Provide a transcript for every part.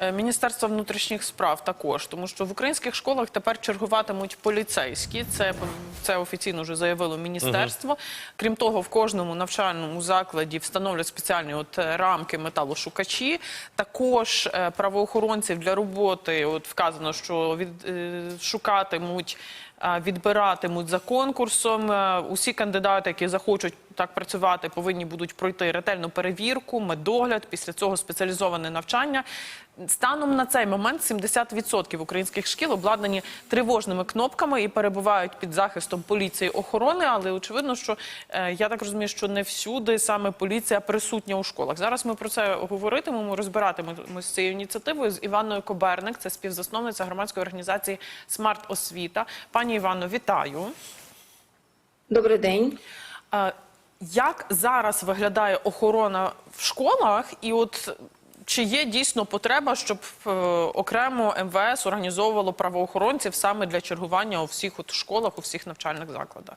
Е, Міністерства внутрішніх справ також, тому що в українських школах тепер чергуватимуть поліцейські. Це це офіційно вже заявило міністерство. Крім того, в кожному навчальному закладі встановлять спеціальні от е, рамки металошукачі. Також е, правоохоронців для роботи от вказано, що від шукатимуть. Відбиратимуть за конкурсом. Усі кандидати, які захочуть так працювати, повинні будуть пройти ретельну перевірку, медогляд. Після цього спеціалізоване навчання. Станом на цей момент 70% українських шкіл обладнані тривожними кнопками і перебувають під захистом поліції охорони. Але очевидно, що е, я так розумію, що не всюди саме поліція присутня у школах. Зараз ми про це говоритимемо, розбиратимемо з цією ініціативою з Іваною Коберник, це співзасновниця громадської організації Смарт Освіта. Пані Івано, вітаю. Добрий день. Як зараз виглядає охорона в школах, і от чи є дійсно потреба, щоб е, окремо МВС організовувало правоохоронців саме для чергування у всіх от школах, у всіх навчальних закладах?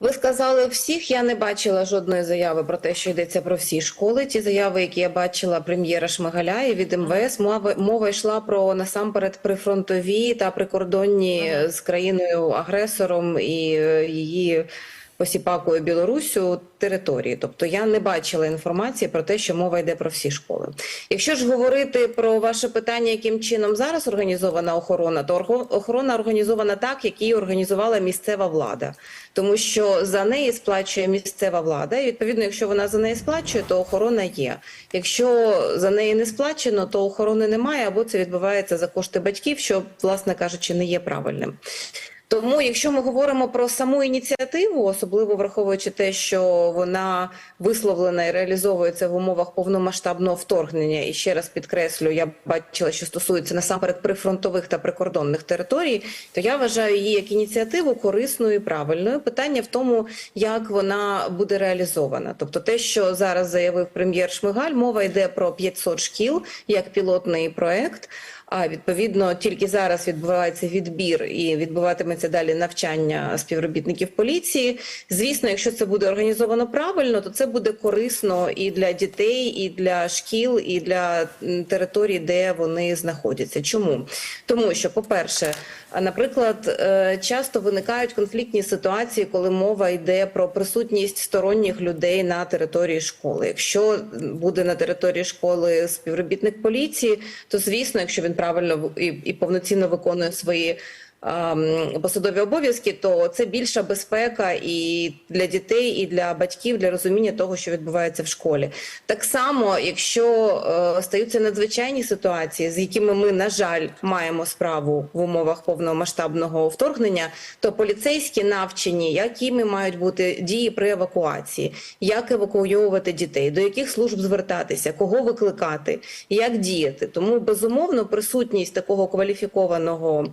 Ви сказали всіх. Я не бачила жодної заяви про те, що йдеться про всі школи. Ті заяви, які я бачила прем'єра Шмигаля і від МВС, мова, мова йшла про насамперед прифронтові та прикордонні з країною агресором і е, її посіпакою Білорусю території. Тобто я не бачила інформації про те, що мова йде про всі школи. Якщо ж говорити про ваше питання, яким чином зараз організована охорона, то охорона організована так, як її організувала місцева влада, тому що за неї сплачує місцева влада. І відповідно, якщо вона за неї сплачує, то охорона є. Якщо за неї не сплачено, то охорони немає, або це відбувається за кошти батьків, що, власне кажучи, не є правильним. Тому, якщо ми говоримо про саму ініціативу, особливо враховуючи те, що вона висловлена і реалізовується в умовах повномасштабного вторгнення, і ще раз підкреслю, я бачила, що стосується насамперед прифронтових та прикордонних територій, то я вважаю її як ініціативу корисною і правильною. Питання в тому, як вона буде реалізована. Тобто, те, що зараз заявив прем'єр Шмигаль, мова йде про 500 шкіл як пілотний проект. А відповідно тільки зараз відбувається відбір і відбуватиметься далі навчання співробітників поліції. Звісно, якщо це буде організовано правильно, то це буде корисно і для дітей, і для шкіл, і для м, територій, де вони знаходяться. Чому? Тому що, по-перше, наприклад, е, часто виникають конфліктні ситуації, коли мова йде про присутність сторонніх людей на території школи. Якщо буде на території школи співробітник поліції, то звісно, якщо він правильно і, і повноцінно виконує свої посадові обов'язки, то це більша безпека і для дітей, і для батьків для розуміння того, що відбувається в школі. Так само, якщо е, стаються надзвичайні ситуації, з якими ми, на жаль, маємо справу в умовах повномасштабного вторгнення, то поліцейські навчені, якими мають бути дії при евакуації, як евакуйовувати дітей, до яких служб звертатися, кого викликати, як діяти. Тому безумовно присутність такого кваліфікованого.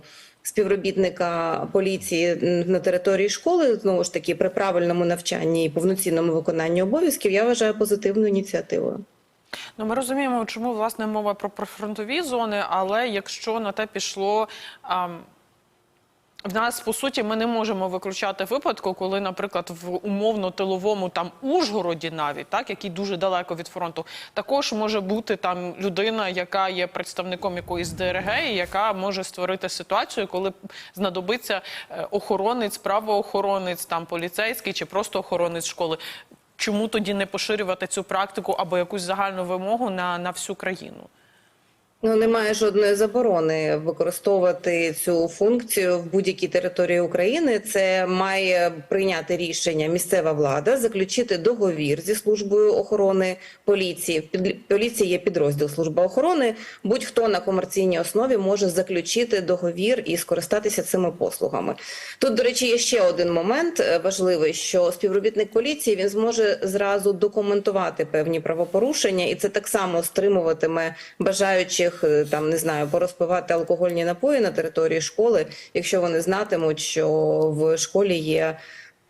Співробітника поліції на території школи знову ж таки при правильному навчанні і повноцінному виконанні обов'язків я вважаю позитивною ініціативою. Ну, ми розуміємо, чому власне мова про прифронтові зони, але якщо на те пішло. ам, в нас по суті ми не можемо виключати випадку, коли, наприклад, в умовно тиловому там Ужгороді, навіть так, який дуже далеко від фронту, також може бути там людина, яка є представником якоїсь ДРГ, і яка може створити ситуацію, коли знадобиться е, охоронець, правоохоронець, там поліцейський чи просто охоронець школи. Чому тоді не поширювати цю практику або якусь загальну вимогу на, на всю країну? Ну немає жодної заборони використовувати цю функцію в будь-якій території України. Це має прийняти рішення місцева влада, заключити договір зі службою охорони поліції. В поліції є підрозділ служба охорони. Будь-хто на комерційній основі може заключити договір і скористатися цими послугами. Тут, до речі, є ще один момент е, важливий, що співробітник поліції він зможе зразу документувати певні правопорушення, і це так само стримуватиме бажаючих е, там не знаю порозпивати алкогольні напої на території школи, якщо вони знатимуть, що в школі є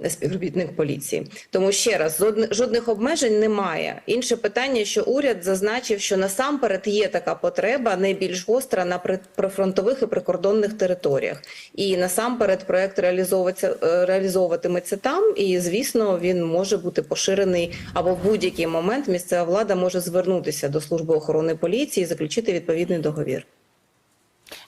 співробітник поліції. Тому ще раз жодних, обмежень немає. Інше питання, що уряд зазначив, що насамперед є така потреба найбільш гостра на при- прифронтових і прикордонних територіях. І насамперед проект е, реалізовуватиметься там. І звісно, він може бути поширений або в будь-який момент місцева влада може звернутися до служби охорони поліції і заключити відповідний договір.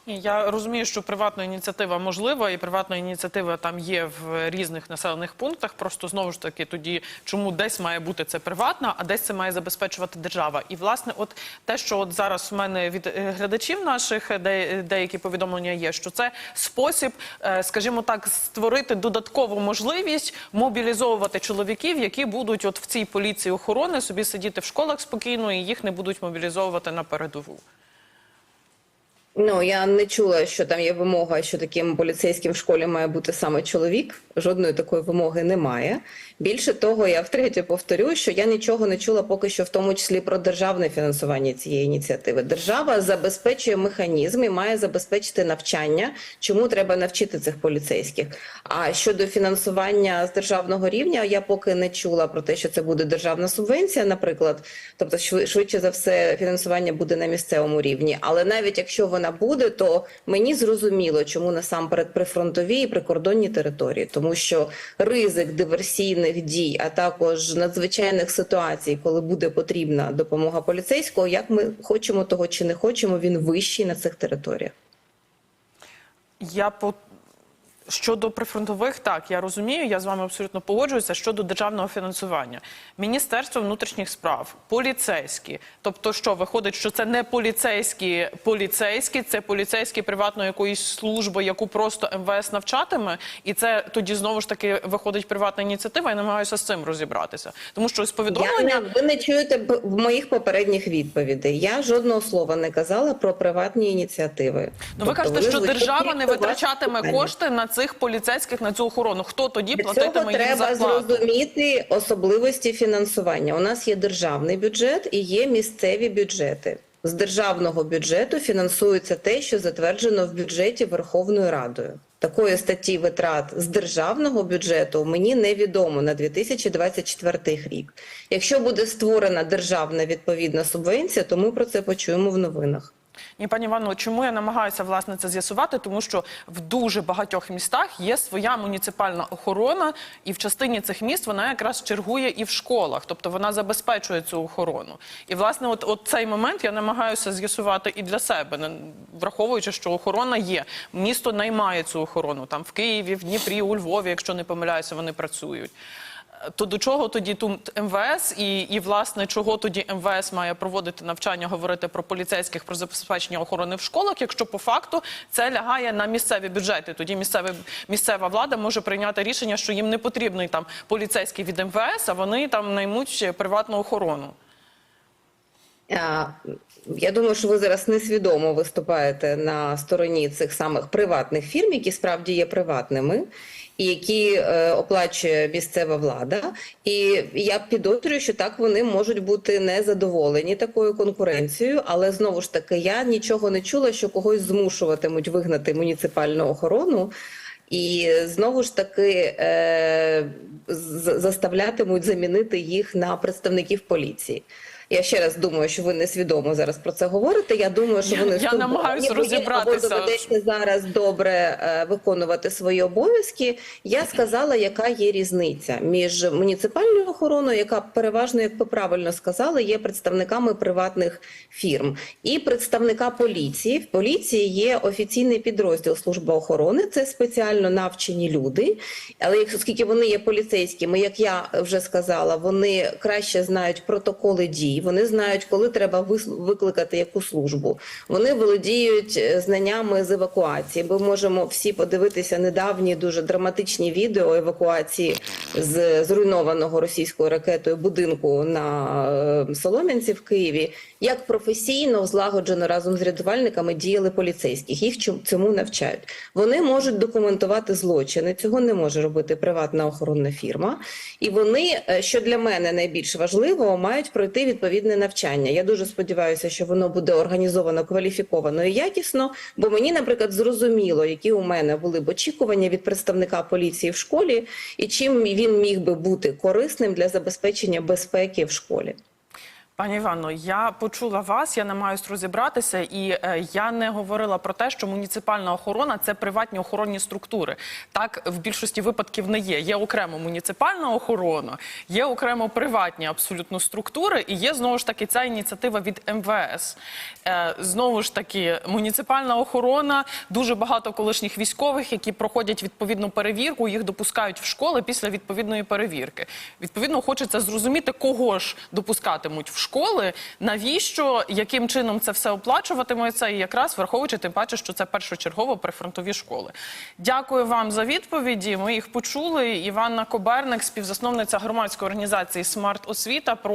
Я розумію, що приватна ініціатива можлива, і приватна ініціатива там є в різних населених пунктах. Просто знову ж таки, тоді чому десь має бути це приватна, а десь це має забезпечувати держава. І власне, от те, що от зараз в мене від е, глядачів наших е, де, деякі повідомлення є, що це спосіб, е, скажімо так, створити додаткову можливість мобілізовувати чоловіків, які будуть от в цій поліції охорони собі сидіти в школах спокійно, і їх не будуть мобілізовувати на передову. Ну я не чула, що там є вимога, що таким поліцейським в школі має бути саме чоловік. Жодної такої вимоги немає. Більше того, я втретє повторю, що я нічого не чула поки що, в тому числі про державне фінансування цієї ініціативи. Держава забезпечує механізм і має забезпечити навчання, чому треба навчити цих поліцейських. А щодо фінансування з державного рівня, я поки не чула про те, що це буде державна субвенція, наприклад. Тобто, шви- швидше за все, фінансування буде на місцевому рівні. Але навіть якщо вона буде, то мені зрозуміло, чому насамперед прифронтові і прикордонні території, тому що ризик диверсійних дій, а також надзвичайних ситуацій, коли буде потрібна допомога поліцейського, як ми хочемо того чи не хочемо, він вищий на цих територіях. Я по щодо прифронтових, так я розумію, я з вами абсолютно погоджуюся. Щодо державного фінансування, Міністерство внутрішніх справ, поліцейські, тобто, що виходить, що це не поліцейські поліцейські, це поліцейські приватної якоїсь служби, яку просто МВС навчатиме, і це тоді знову ж таки виходить приватна ініціатива. Я намагаюся з цим розібратися, тому що з Я повідомлення не, ви не чуєте моїх попередніх відповідей. Я жодного слова не казала про приватні ініціативи. Ну, ви Тобто кажете, вони що держава не витрачатиме кошти на цих поліцейських на цю охорону. Хто тоді платитиме їм треба зрозуміти особливості фінансування. У нас є державний бюджет і є місцеві бюджети. З державного бюджету фінансується те, що затверджено в бюджеті Верховною Радою. Такої статті витрат з державного бюджету мені невідомо на 2024 рік. Якщо буде створена державна відповідна субвенція, то ми про це почуємо в новинах. Ні, пані Івано, чому я намагаюся власне це з'ясувати? Тому що в дуже багатьох містах є своя муніципальна охорона, і в частині цих міст вона якраз чергує і в школах, тобто вона забезпечує цю охорону. І власне, от, от цей момент я намагаюся з'ясувати і для себе, не- враховуючи, що охорона є. Місто наймає цю охорону там в Києві, в Дніпрі, у Львові, якщо не помиляюся, вони працюють. То до чого тоді тут МВС і, і власне чого тоді МВС має проводити навчання, говорити про поліцейських про забезпечення охорони в школах, якщо по факту це лягає на місцеві бюджети? Тоді місцеві, місцева влада може прийняти рішення, що їм не потрібний там поліцейський від МВС, а вони там наймуть приватну охорону. Я думаю, що ви зараз несвідомо виступаєте на стороні цих самих приватних фірм, які справді є приватними, які е, оплачує місцева влада. І я підозрюю, що так вони можуть бути незадоволені такою конкуренцією, але знову ж таки я нічого не чула, що когось змушуватимуть вигнати муніципальну охорону. І знову ж таки е, заставлятимуть замінити їх на представників поліції. Я ще раз думаю, що ви несвідомо зараз про це говорите. Я думаю, що вони я намагаюся розібратися. Доведеться зараз добре е, виконувати свої обов'язки. Я сказала, яка є різниця між муніципальною охороною, яка переважно, як ви правильно сказали, є представниками приватних фірм, і представника поліції. В поліції є офіційний підрозділ служби охорони. Це спеціально навчені люди. Але як- оскільки вони є поліцейськими, як я вже сказала, вони краще знають протоколи дій. Вони знають, коли треба викликати яку службу. Вони володіють е, знаннями з евакуації. Ми можемо всі подивитися недавні дуже драматичні відео евакуації з зруйнованого російською ракетою будинку на е, Солом'янці в Києві. Як професійно злагоджено разом з рятувальниками діяли поліцейських. Їх цьому навчають. Вони можуть документувати злочини. Цього не може робити приватна охоронна фірма. І вони, е, що для мене найбільш важливо, мають пройти відповідь відповідне навчання. Я дуже сподіваюся, що воно буде організовано кваліфіковано і якісно. Бо мені, наприклад, зрозуміло, які у мене були б очікування від представника поліції в школі, і чим він міг би бути корисним для забезпечення безпеки в школі. Пані Івано, я почула вас, я намагаюсь розібратися, і е, я не говорила про те, що муніципальна охорона це приватні охоронні структури. Так в більшості випадків не є. Є окремо муніципальна охорона, є окремо приватні абсолютно структури, і є знову ж таки ця ініціатива від МВС. Е, знову ж таки, муніципальна охорона, дуже багато колишніх військових, які проходять відповідну перевірку, їх допускають в школи після відповідної перевірки. Відповідно, хочеться зрозуміти, кого ж допускатимуть в школи, навіщо, яким чином це все оплачуватиметься, і якраз враховуючи тим паче, що це першочергово прифронтові школи. Дякую вам за відповіді. Ми їх почули. Іванна Коберник, співзасновниця громадської організації Смарт Освіта, про